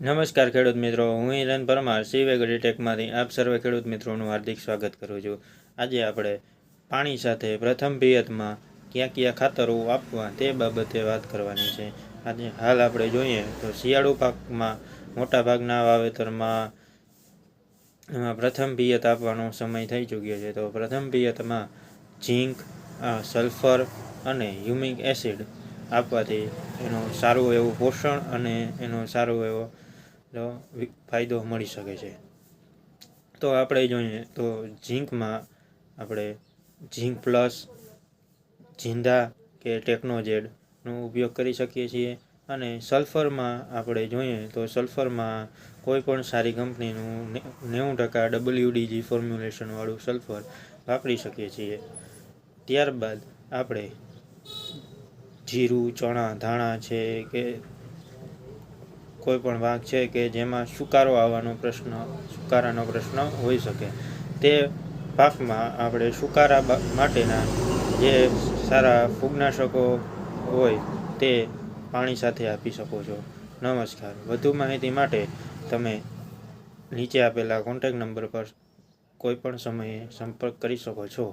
નમસ્કાર ખેડૂત મિત્રો, હું હિરેન પરમાર સિવ એગ્રીટેકમાંથી આપ સર્વે ખેડૂત મિત્રોનું હાર્દિક સ્વાગત કરું છું. આજે આપણે પાણી સાથે પ્રથમ પિયતમાં ક્યાં ક્યાં ખાતરો આપવા તે બાબતે વાત કરવાની છે. આજે હાલ આપણે જોઈએ તો શિયાળુ પાકમાં મોટાભાગના વાવેતરમાં એમાં પ્રથમ પિયત આપવાનો સમય થઈ ચૂક્યો છે. તો પ્રથમ પિયતમાં ઝીંક સલ્ફર અને હ્યુમિક એસિડ આપવાથી એનું સારું એવું પોષણ અને એનો સારો એવો ફાયદો મળી શકે છે. તો આપણે જોઈએ તો ઝીંકમાં આપણે ઝીંક પ્લસ ઝીંદા કે ટેકનોજેડનો ઉપયોગ કરી શકીએ છીએ. અને સલ્ફરમાં આપણે જોઈએ તો સલ્ફરમાં કોઈ પણ સારી કંપનીનું નેવું ટકા ડબલ્યુડીજી ફોર્મ્યુલેશનવાળું સલ્ફર વાપરી શકીએ છીએ. ત્યારબાદ આપણે જીરું, ચણા, ધાણા છે કે કોઈ પણ ભાગ છે કે જેમાં સુકારો આવવાનો પ્રશ્ન સુકારાનો પ્રશ્ન હોઈ શકે. તે પાકમાં આપણે સુકારા માટેના જે સારા ફૂગનાશકો હોય તે પાણી સાથે આપી શકો છો. નમસ્કાર. વધુ માહિતી માટે તમે નીચે આપેલા કોન્ટેક નંબર પર કોઈપણ સમયે સંપર્ક કરી શકો છો.